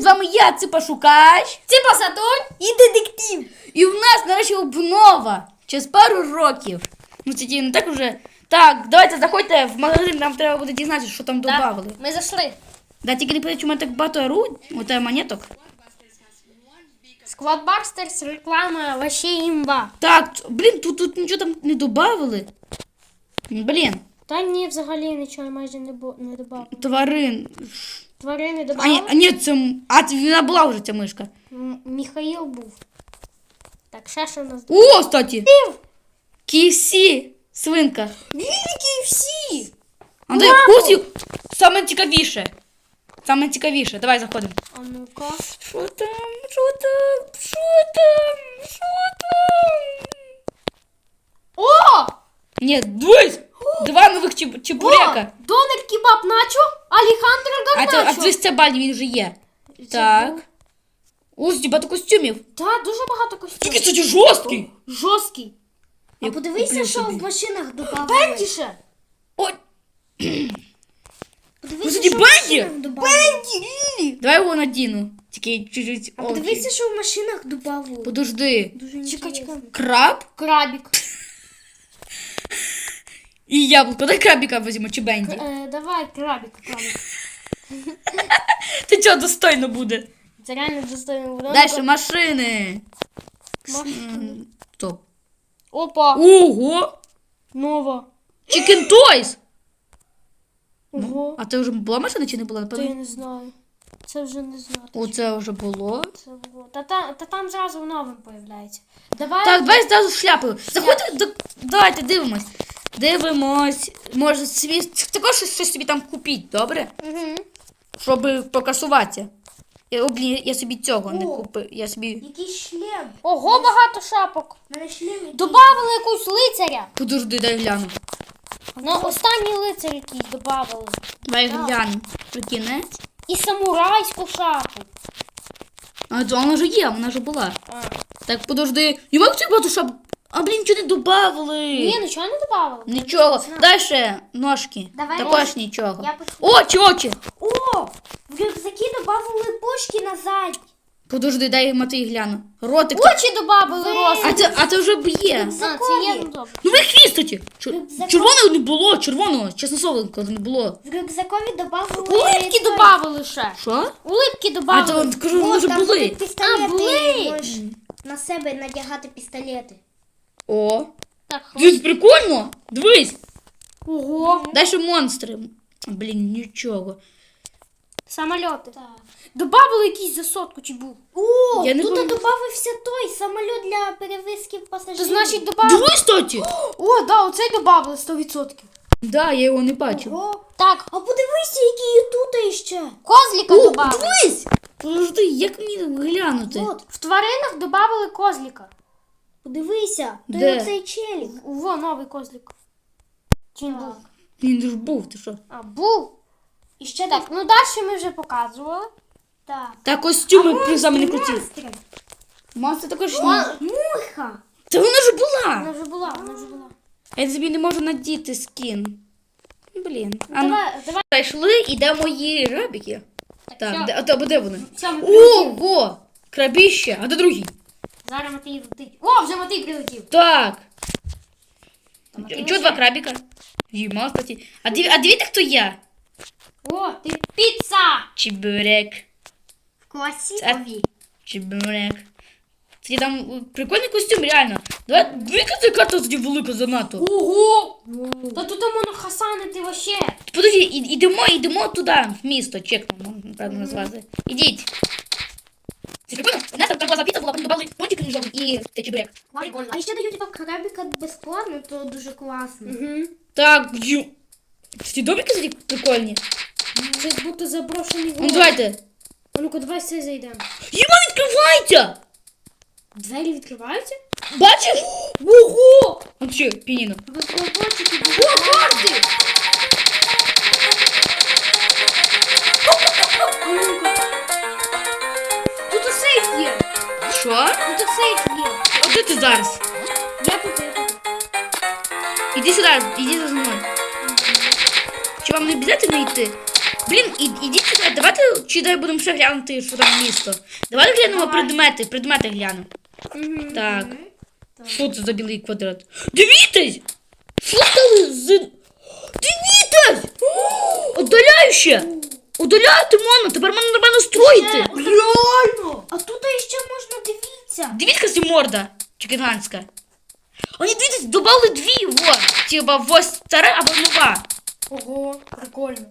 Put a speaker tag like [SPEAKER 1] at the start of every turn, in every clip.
[SPEAKER 1] з вами я, Ципа Шукач.
[SPEAKER 2] Ципа Сатурн і детектив.
[SPEAKER 1] І в нас, нарешті, обнова. Через пару років. Ну, це не так уже. Так, давайте заходьте в магазин, нам треба буде дізнатися, що там додавали.
[SPEAKER 2] Ми зайшли.
[SPEAKER 1] Да, тільки не подивіться, у мене так багато ру, оте монеток.
[SPEAKER 2] Сквадбастерс реклама вообще імба.
[SPEAKER 1] Так, блін, тут, тут нічого там не додавали. Блін,
[SPEAKER 2] Та ні, взагалі нічого майже не, бу- не додав.
[SPEAKER 1] тварин.
[SPEAKER 2] Тварини
[SPEAKER 1] А, ні,
[SPEAKER 2] додав.
[SPEAKER 1] а ні, це. м- А, це вона була вже ця мишка.
[SPEAKER 2] Міхаїл був. Так, ще що у нас?
[SPEAKER 1] О, кстати! KFC, свинка.
[SPEAKER 2] Великий всі!
[SPEAKER 1] Андрій, ось і- саме цікавіше. Саме цікавіше. Давай заходимо.
[SPEAKER 2] А ну-ка.
[SPEAKER 1] Що там? Що там? Що там? Що там?
[SPEAKER 2] О!
[SPEAKER 1] Ні, дивись! Два нових чеб- чебурека.
[SPEAKER 2] О! Донер кебаб начо, Алехандро
[SPEAKER 1] А це, а
[SPEAKER 2] Гарначо.
[SPEAKER 1] це це він вже є. Так. Ось багато костюмів.
[SPEAKER 2] Так, дуже багато костюмів.
[SPEAKER 1] Тільки це жорсткий.
[SPEAKER 2] Жорсткий.
[SPEAKER 1] Я
[SPEAKER 3] Подивися,
[SPEAKER 1] куплю
[SPEAKER 3] що
[SPEAKER 1] собі.
[SPEAKER 3] в машинах додавали.
[SPEAKER 2] Бендіше.
[SPEAKER 1] Ой,
[SPEAKER 3] Подивися,
[SPEAKER 1] Кстати,
[SPEAKER 3] що в
[SPEAKER 1] Бенді!
[SPEAKER 3] машинах додавали.
[SPEAKER 1] давай його надіну. Тільки чуть-чуть.
[SPEAKER 3] А подивися, що в машинах додавали.
[SPEAKER 1] Подожди.
[SPEAKER 3] Дуже
[SPEAKER 2] Чекай,
[SPEAKER 3] інтересно.
[SPEAKER 2] чекай.
[SPEAKER 1] Краб
[SPEAKER 2] Крабік.
[SPEAKER 1] І яблуко. Дай крабіка візьмемо, чи бенді.
[SPEAKER 2] Е, давай, крабік, крабік.
[SPEAKER 1] Ти чого достойно буде?
[SPEAKER 2] Це реально достойно буде.
[SPEAKER 1] Дальше машини.
[SPEAKER 2] Машина.
[SPEAKER 1] Стоп.
[SPEAKER 2] Опа,
[SPEAKER 1] Ого!
[SPEAKER 2] нова.
[SPEAKER 1] Chicken Toys!
[SPEAKER 2] Ого.
[SPEAKER 1] А це вже була машина чи не була?
[SPEAKER 2] Та я не знаю. Це вже не знати.
[SPEAKER 1] Оце вже було.
[SPEAKER 2] Це було. Та, та, та там зразу новим появляється. Давай.
[SPEAKER 1] Так, давай зразу шляпою. Заходьте, давайте дивимось. Дивимось. Може, собі також щось, собі там купіть, добре?
[SPEAKER 2] Угу.
[SPEAKER 1] Щоб покасуватися. Я, о, блін, я собі цього не купив. Я собі.
[SPEAKER 3] Якийсь шлем.
[SPEAKER 2] Ого, багато шапок.
[SPEAKER 3] Мене шлем який.
[SPEAKER 2] Добавили якусь лицаря.
[SPEAKER 1] Подожди, дай гляну.
[SPEAKER 2] Ну, останній лицар якийсь добавили.
[SPEAKER 1] Давай гляну. Прикинець.
[SPEAKER 2] І самурайську шапку.
[SPEAKER 1] А то вона вже є, вона вже була.
[SPEAKER 2] А.
[SPEAKER 1] Так, подожди. Я маю цю багато шап. А блін, нічого не добавили.
[SPEAKER 2] Ні, нічого не добавили.
[SPEAKER 1] Нічого. Дальше ножки.
[SPEAKER 3] Давай
[SPEAKER 1] Також
[SPEAKER 3] ножки.
[SPEAKER 1] нічого.
[SPEAKER 3] Я почну.
[SPEAKER 1] Очі, очі.
[SPEAKER 3] О! В рюкзаки додавали пушки назад.
[SPEAKER 1] Подожди, дай Матвій гляну. Ротик.
[SPEAKER 2] Очі роз.
[SPEAKER 1] А це, а це вже б є.
[SPEAKER 2] А, це є ну, добре.
[SPEAKER 1] Ну ви.
[SPEAKER 3] Рюкзак.
[SPEAKER 1] Червоного не було, червоного, чесно слово, не було.
[SPEAKER 3] В рюкзакові додавали...
[SPEAKER 2] Улипки добавили ще.
[SPEAKER 1] Що?
[SPEAKER 2] Улипки
[SPEAKER 1] А то
[SPEAKER 2] добавили.
[SPEAKER 1] кажу,
[SPEAKER 3] О, там
[SPEAKER 1] були.
[SPEAKER 3] будуть пістолети.
[SPEAKER 2] А, були.
[SPEAKER 3] Можеш на себе надягати пістолети.
[SPEAKER 1] О.
[SPEAKER 2] Так,
[SPEAKER 1] Дивись, прикольно. Дивись.
[SPEAKER 2] Ого.
[SPEAKER 1] Дальше монстри. Блін, нічого.
[SPEAKER 2] Самольоти. Добавили якийсь за сотку чи був.
[SPEAKER 3] О,
[SPEAKER 1] Я не
[SPEAKER 3] тут
[SPEAKER 1] пам'ятаю.
[SPEAKER 3] додався той самоліт для перевозки пасажирів.
[SPEAKER 2] То значить добавили.
[SPEAKER 1] Дивись, кстати.
[SPEAKER 2] О, да, оцей добавили 100%.
[SPEAKER 1] Да, я його не бачив.
[SPEAKER 3] Ого.
[SPEAKER 2] Так,
[SPEAKER 3] А подивися, які є тут іще.
[SPEAKER 2] козліка
[SPEAKER 1] О,
[SPEAKER 2] добавили.
[SPEAKER 1] дивись. Подожди, як мені глянути?
[SPEAKER 3] От,
[SPEAKER 2] В тваринах добавили козліка.
[SPEAKER 3] Подивися. То
[SPEAKER 1] Де?
[SPEAKER 3] є оцей челік.
[SPEAKER 2] Во, новий козлік. Чи він був?
[SPEAKER 1] Він ж був, ти що?
[SPEAKER 2] А, був.
[SPEAKER 3] І ще
[SPEAKER 2] Так, ну далі ми вже показували.
[SPEAKER 3] Так.
[SPEAKER 1] Та костюми при саме не круті.
[SPEAKER 3] Монстри.
[SPEAKER 1] Монстри також ні.
[SPEAKER 3] Муха.
[SPEAKER 1] Та вона ж
[SPEAKER 2] Вона
[SPEAKER 1] була.
[SPEAKER 2] вже була, вона вже була.
[SPEAKER 1] А я собі не можу надіти скін. Блін. А ну,
[SPEAKER 2] Давай, давай.
[SPEAKER 1] Прийшли і де мої рабіки? Так,
[SPEAKER 2] всьо.
[SPEAKER 1] де, а, де, де вони?
[SPEAKER 2] Все, ми.
[SPEAKER 1] Ого! Крабіще, а де другий?
[SPEAKER 2] Зараз Матвій летить. О, вже Матвій прилетів.
[SPEAKER 1] Так.
[SPEAKER 2] Та Матвій
[SPEAKER 1] Чого
[SPEAKER 2] лише-
[SPEAKER 1] два крабіка? Їма, кстати. А, диві, а дивіться, хто я?
[SPEAKER 2] О, ти піца!
[SPEAKER 1] Чебурек.
[SPEAKER 3] Класікові.
[SPEAKER 1] Чебурек. Кстати, там е, прикольний костюм, реально. Давай, двійка ця карта тоді велика занадто.
[SPEAKER 2] Ого! Та тут можна хасанити вообще.
[SPEAKER 1] Подожди, і- ідемо, ідемо туди, в місто, чекнемо, правильно назвати. Ідіть. Це прикольно? У нас там була запіта була, потім добавили пончик ріжовий і цей чебурек.
[SPEAKER 3] А ще дають типа крабіка безплатно, то дуже класно.
[SPEAKER 2] Угу.
[SPEAKER 1] Так, ю. Ці домики кстати, прикольні.
[SPEAKER 2] Це як будто заброшений
[SPEAKER 1] Ну,
[SPEAKER 2] город.
[SPEAKER 1] давайте.
[SPEAKER 2] А ну-ка, давай все зайдемо.
[SPEAKER 1] Єма відкривається!
[SPEAKER 2] Двері відкриваються?
[SPEAKER 1] Бачиш?
[SPEAKER 2] Ого!
[SPEAKER 1] От що, пініно.
[SPEAKER 3] Безплатники
[SPEAKER 2] О, карти! Тут
[SPEAKER 1] Що?
[SPEAKER 2] Тут і сейф є.
[SPEAKER 1] А де ти зараз?
[SPEAKER 2] Я тут, я тут.
[SPEAKER 1] Іди сюди, іди за мною. Чи вам не обов'язково йти? Блін, і, ідіть сюди, давайте чи дай будемо ще глянути, що там місто. Давайте глянемо
[SPEAKER 2] Давай.
[SPEAKER 1] предмети, предмети глянемо.
[SPEAKER 2] Мгм.
[SPEAKER 1] Так. Що це за білий квадрат? Дивіться! Що стали з. Дивіться! Удаляюще! Удаляйте моно, тепер мене нормально строїти.
[SPEAKER 2] Реально!
[SPEAKER 3] А тут ще можна дивитися.
[SPEAKER 1] Дивіться, ця морда чекіганська. Вони дивіться, добавили дві, вот. Типа, ось стара або нова.
[SPEAKER 2] Ого, прикольно.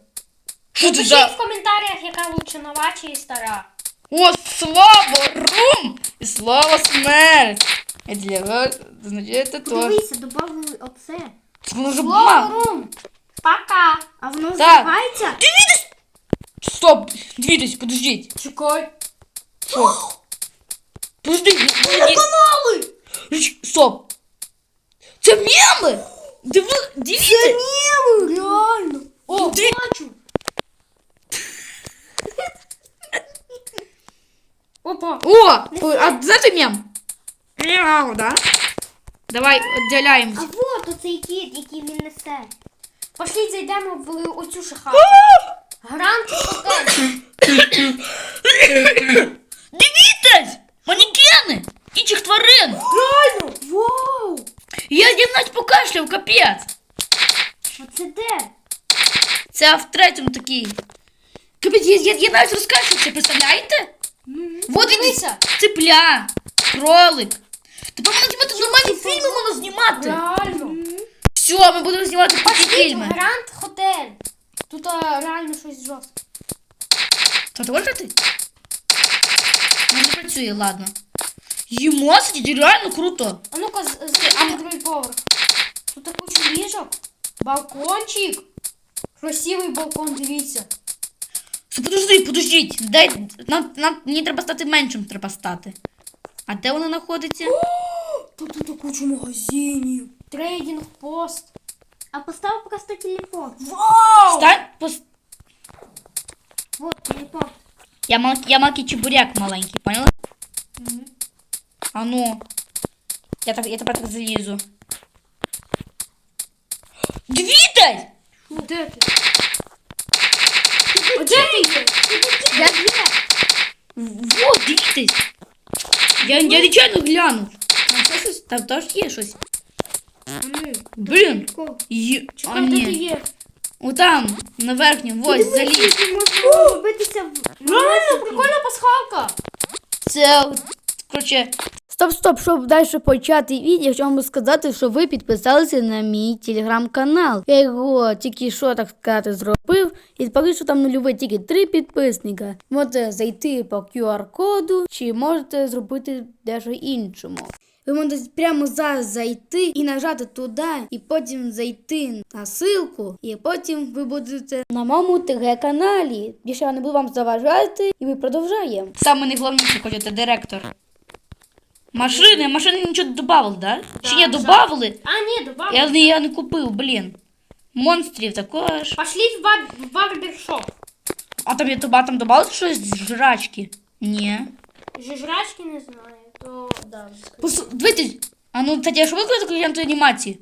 [SPEAKER 1] Що це
[SPEAKER 2] Пишіть
[SPEAKER 1] за...
[SPEAKER 2] в коментарях, яка лучше нова чи стара.
[SPEAKER 1] О, слава рум! І слава смерть! А для вас означає це теж.
[SPEAKER 3] Дивися, додали оце.
[SPEAKER 1] Воно вже
[SPEAKER 2] Слово рум. Пока.
[SPEAKER 3] А воно
[SPEAKER 1] Так.
[SPEAKER 3] закривається?
[SPEAKER 1] Дивіться! Стоп! Дивіться, подождіть.
[SPEAKER 2] Чекай.
[SPEAKER 1] Що? Подожди, канали! Стоп! Це меми! Диви, дивіться!
[SPEAKER 3] Ні, реально.
[SPEAKER 2] О,
[SPEAKER 1] Ти-
[SPEAKER 2] бачу. Опа.
[SPEAKER 1] О! ой, А знаєте мем? Мяу, да? Давай
[SPEAKER 3] А
[SPEAKER 1] відділяємося.
[SPEAKER 3] вот оцей кіт, який він несе.
[SPEAKER 2] Пошліть зайдемо в оцю шахату. Грант Хотель.
[SPEAKER 1] Дивіться! Манекени! Інших тварин!
[SPEAKER 2] Реально.
[SPEAKER 3] Вау!
[SPEAKER 1] Я, навіть покашляв, капець!
[SPEAKER 3] А це де?
[SPEAKER 1] Це в третьому такий. Капець, я, я, я навіть розкашлився, представляєте? Вот дивіться, цепля, кролик. Тепер можна знімати нормальні фільми можна знімати.
[SPEAKER 2] Реально.
[SPEAKER 1] Все, ми будемо знімати фільми.
[SPEAKER 2] Гранд Хотель. Тут а, реально щось жорстке.
[SPEAKER 1] Та ти можеш ти? Ну, не працює, ладно. Їмо, це реально круто.
[SPEAKER 2] А ну-ка, зайди на другий поверх. Тут так куча ліжок. Балкончик. Красивий балкон, дивіться.
[SPEAKER 1] Все, Подожди, подождіть. Дай, нам, нам, мені треба стати меншим, треба стати. А де воно знаходиться?
[SPEAKER 2] Тут тут куча магазинів. Трейдинг пост.
[SPEAKER 3] А постав просто телефон.
[SPEAKER 2] Вау!
[SPEAKER 1] Стань, пос...
[SPEAKER 3] Вот телефон.
[SPEAKER 1] Я, мал... я маленький чебуряк маленький, поняла? А ну. Я, так, я тепер так залізу. Дивіться!
[SPEAKER 2] Де ти? А де ти є?
[SPEAKER 1] Я... Вот, дивіться! Я, я нечайно глянув. Там ще щось, там теж є щось. Блін. Є... А,
[SPEAKER 2] Чекай, де ти
[SPEAKER 1] ні.
[SPEAKER 2] є?
[SPEAKER 1] Отам, на верхньому, ось, заліз.
[SPEAKER 3] Можна робитися в
[SPEAKER 2] Реально, прикольна пасхалка.
[SPEAKER 1] Це, коротше... Стоп, стоп, щоб далі почати відео, я хочу вам сказати, що ви підписалися на мій телеграм-канал. Я його тільки що, так сказати, зробив. І поки що там нульове тільки три підписника. Можете зайти по QR-коду, чи можете зробити дещо іншому. Ви можете прямо зараз зайти і нажати туди, і потім зайти на ссылку, і потім ви будете на моєму ТГ-каналі. Більше я не буду вам заважати, і ми продовжаємо. Саме найголовніше, хочете, директор. Машини, машини нічого не додавали, да? Чи ні,
[SPEAKER 2] Да,
[SPEAKER 1] додавали?
[SPEAKER 2] А, ні, добавили.
[SPEAKER 1] Я, не- я не купив, блін. Монстрів також.
[SPEAKER 2] Пошліть в, бар... в барбершоп.
[SPEAKER 1] А там я туба там додавали щось з жрачки? Ні.
[SPEAKER 2] Жижрачки не знаю, то да.
[SPEAKER 1] Пос... Дивіться. А ну, кстати, а що ви коли глянути анімації?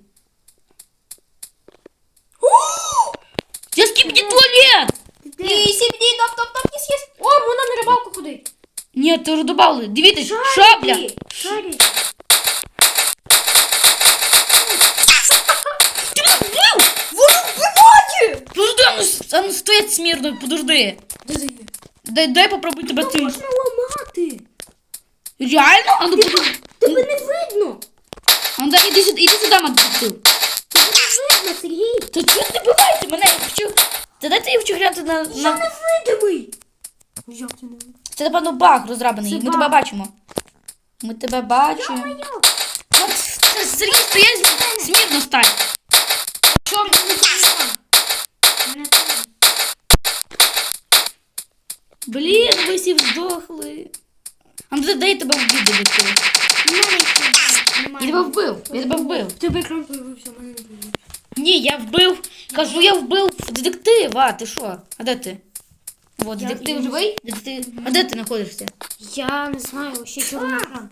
[SPEAKER 1] Я скипні туалет!
[SPEAKER 2] І сібді, топ, топ, топ, ніс, єс. О, вона на рибалку ходить.
[SPEAKER 1] Ні, ти вже додавали. Дивіться, шабля.
[SPEAKER 3] Шарик.
[SPEAKER 1] Ти мене вбив!
[SPEAKER 2] Воно вбиває!
[SPEAKER 1] Подожди, а ну, с- а ну стоять смірно, подожди.
[SPEAKER 2] Де ти є?
[SPEAKER 1] Дай, дай попробуй тебе ти.
[SPEAKER 3] Можна ламати.
[SPEAKER 1] Реально? А ну подожди.
[SPEAKER 3] Тебе не видно.
[SPEAKER 1] А ну дай, іди сюди, іди сюди, Матвій.
[SPEAKER 3] Тебе не видно, Сергій.
[SPEAKER 1] Та чого не бивайте мене? Я хочу... Та дайте я хочу глянути на...
[SPEAKER 3] Я
[SPEAKER 1] на...
[SPEAKER 3] не видимий.
[SPEAKER 2] Як ти не видно?
[SPEAKER 1] Це, напевно, баг розрабаний.
[SPEAKER 2] Це
[SPEAKER 1] Ми
[SPEAKER 2] баг.
[SPEAKER 1] тебе бачимо. Ми тебе бачимо. От, це Сергій, стоять смірно стань.
[SPEAKER 2] Телефон.
[SPEAKER 1] Блін, ви всі здохли. А ну дай я тебе детектив.
[SPEAKER 3] Немає.
[SPEAKER 1] Я тебе вбив, я тебе вбив.
[SPEAKER 2] Тебе екран появився, мене не було.
[SPEAKER 1] Ні, я вбив. Кажу, я вбив детектива. Ти що? А де ти? От,
[SPEAKER 2] Я-
[SPEAKER 1] детектив
[SPEAKER 2] я-
[SPEAKER 1] живий? Детектив... А де ти знаходишся?
[SPEAKER 2] Я не знаю, ще чорний екран.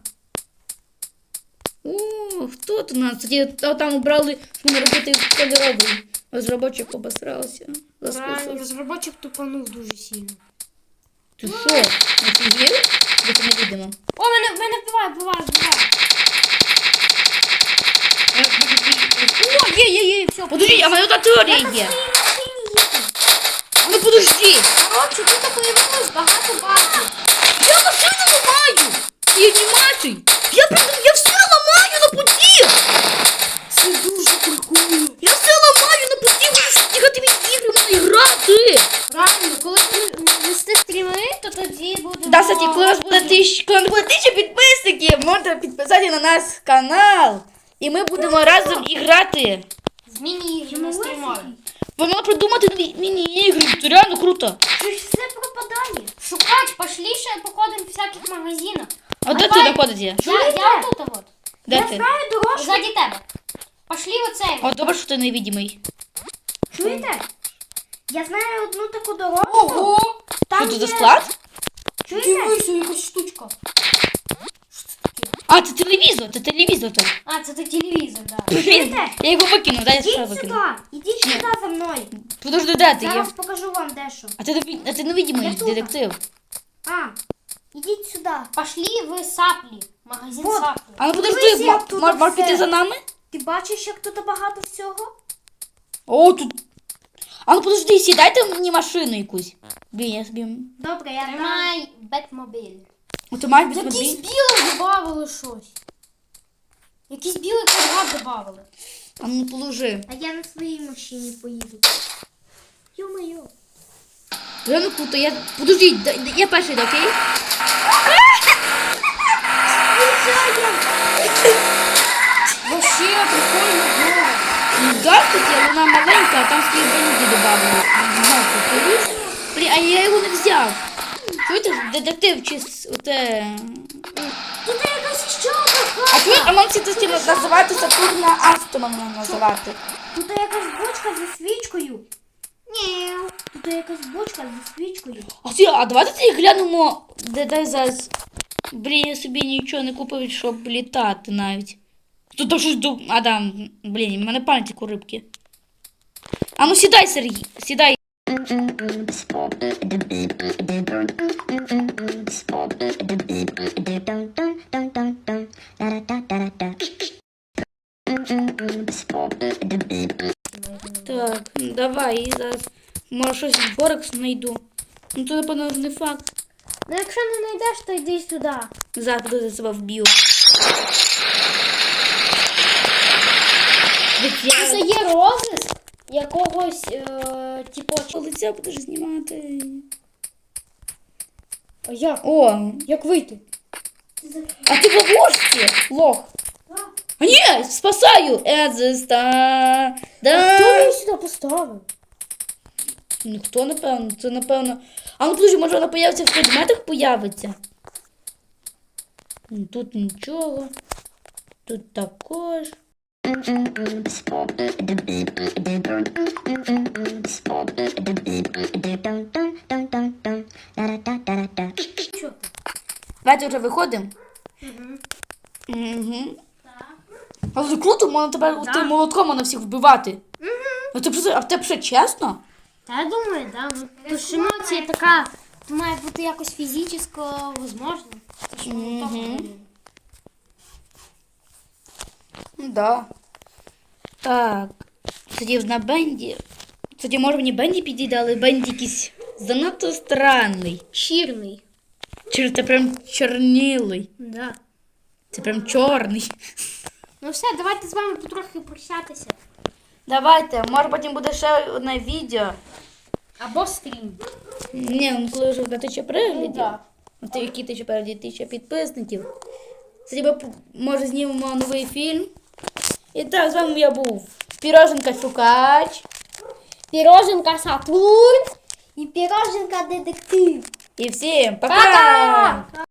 [SPEAKER 1] О, хто тут у нас? Тоді там убрали, що ми робити кольоровий. Розробочик обосрався.
[SPEAKER 2] Розробочик тупанув дуже сильно.
[SPEAKER 1] Ти що? Не фігів? Бо не видимо.
[SPEAKER 2] О, мене, мене вбиває, вбиває, вбиває. О, є, є, є, все.
[SPEAKER 1] Подожди, а моя теорія є. Ну подожди.
[SPEAKER 2] Коротше, тут появилось багато багато.
[SPEAKER 1] Я машину ламаю! І анімацій! Я придум, я все ламаю на путі!
[SPEAKER 2] Це дуже прикольно.
[SPEAKER 1] Я все ламаю на путі, можеш тігати від ігри мене грати!
[SPEAKER 2] Правильно, коли ви- вести стріми, то тоді буде.
[SPEAKER 1] Да, кстати, коли у нас буде тисяча підписників, можете підписати на наш канал. І ми будемо разом і грати.
[SPEAKER 2] з міні-ігри на стрімові.
[SPEAKER 1] Будемо придумати міні-ігри, це реально круто.
[SPEAKER 3] Щось все пропадає.
[SPEAKER 2] Шукать, пошли ще походимо в всяких магазинах.
[SPEAKER 1] А де ти знаходиться?
[SPEAKER 2] Я, я тут вот.
[SPEAKER 1] Де
[SPEAKER 3] Я
[SPEAKER 1] ти?
[SPEAKER 3] знаю дорожку.
[SPEAKER 2] Ззаді тебе. Пошли в оцей.
[SPEAKER 1] О, добре, що ти невидимий.
[SPEAKER 3] Чуєте? Я знаю одну таку дорогу.
[SPEAKER 2] Ого!
[SPEAKER 3] Там
[SPEAKER 1] Що тут
[SPEAKER 3] є-
[SPEAKER 1] за склад?
[SPEAKER 3] Чуєте?
[SPEAKER 2] Дивися, якась штучка. Що це таке?
[SPEAKER 1] А, це телевізор, це телевізор. Там.
[SPEAKER 2] А, це ти телевізор, да.
[SPEAKER 1] Я його викину, дай я
[SPEAKER 3] Ідіть
[SPEAKER 1] викину.
[SPEAKER 3] сюди. Ідіть сюди за мною.
[SPEAKER 1] Подожди, де ти? Я...
[SPEAKER 3] Зараз покажу вам дещо.
[SPEAKER 1] А ти, не- а ти невидимий
[SPEAKER 3] Я тут.
[SPEAKER 1] детектив.
[SPEAKER 3] А, ідіть сюди.
[SPEAKER 2] Пошли в саплі. Магазин
[SPEAKER 3] Вот.
[SPEAKER 2] саплі.
[SPEAKER 1] А ну
[SPEAKER 3] Дивись,
[SPEAKER 1] подожди,
[SPEAKER 3] як
[SPEAKER 1] Ма-
[SPEAKER 3] тут
[SPEAKER 1] Мар, Мар,
[SPEAKER 3] все.
[SPEAKER 1] за нами?
[SPEAKER 3] Ти бачиш, як тут багато всього?
[SPEAKER 1] О, тут. А ну подожди, сідайте мені машину якусь. Блін, я собі.
[SPEAKER 3] Добре, я.
[SPEAKER 2] Тримай Бетмобіль.
[SPEAKER 1] О, ти маєш
[SPEAKER 2] Якісь
[SPEAKER 1] бітмобіль?
[SPEAKER 2] біле добавили щось. Якийсь білий квадрат добавили.
[SPEAKER 1] А ну положи.
[SPEAKER 3] А я на своїй машині поїду. Ё-моё.
[SPEAKER 1] Реально круто, я. Подожди, да- да- я перший, да, окей?
[SPEAKER 2] Вообще прикольно було.
[SPEAKER 1] Кстати, вона маленька, а там свої бенді добавили. Блін, а я його не взяв. Чуєте, детектив чи оте.
[SPEAKER 3] Тут якась ще
[SPEAKER 1] А чуєте, а нам ці тості називати Сатурна Астона можна називати.
[SPEAKER 3] Тут якась бочка зі свічкою. Ні. Тут якась бочка зі свічкою.
[SPEAKER 1] А ти, а давайте глянемо, де зараз. Блін, я собі нічого не купив, щоб літати навіть. Тут там щось ду... А, да, блін, в мене пам'ять як у рибки. А ну сідай, Сергій, сідай. Так, давай, і зараз. Може щось в Борекс знайду. Ну це, напевно, не факт.
[SPEAKER 3] Ну якщо не знайдеш, то йди сюди.
[SPEAKER 1] Зараз буду за себе вб'ю.
[SPEAKER 2] Це є розиск якогось, е, типу,
[SPEAKER 1] Лиця будеш знімати.
[SPEAKER 2] а як?
[SPEAKER 1] О,
[SPEAKER 2] Як вийти?
[SPEAKER 1] а ти в ловушці, лох. А ні, спасаю. Едзиста. Да.
[SPEAKER 2] Хто її сюди поставив?
[SPEAKER 1] Ніхто, напевно, це напевно. А ну подожди, може вона появиться в предметах появиться. Тут нічого. Тут також.
[SPEAKER 3] Що?
[SPEAKER 1] Давайте вже виходимо. Угу. Але це круто, можна тепер тим молотком можна всіх вбивати. Ну це просто, а це все чесно?
[SPEAKER 2] Та я думаю, да. Ну, то ж емоція така має бути якось фізично возможно. Це ж.
[SPEAKER 1] Ну да. Так. Тоді на Бенді. Тоді може мені Бенді підійде, але Бенді якийсь занадто странний.
[SPEAKER 2] Чірний.
[SPEAKER 1] Чи це прям чорнілий.
[SPEAKER 2] Да.
[SPEAKER 1] Це прям чорний.
[SPEAKER 2] Ну все, давайте з вами потрохи прощатися.
[SPEAKER 1] Давайте, може потім буде ще одне відео.
[SPEAKER 2] Або стрім.
[SPEAKER 1] Ні, ну коли вже на тисяча переглядів.
[SPEAKER 2] да.
[SPEAKER 1] Ну, ти які тисяча переглядів, тисяча підписників. Тоді ми, може знімемо новий фільм. І так, з вами я був Піроженка Шукач.
[SPEAKER 2] Піроженка Сатурн.
[SPEAKER 3] І піроженка детектив.
[SPEAKER 1] І всім пока!
[SPEAKER 2] Пока!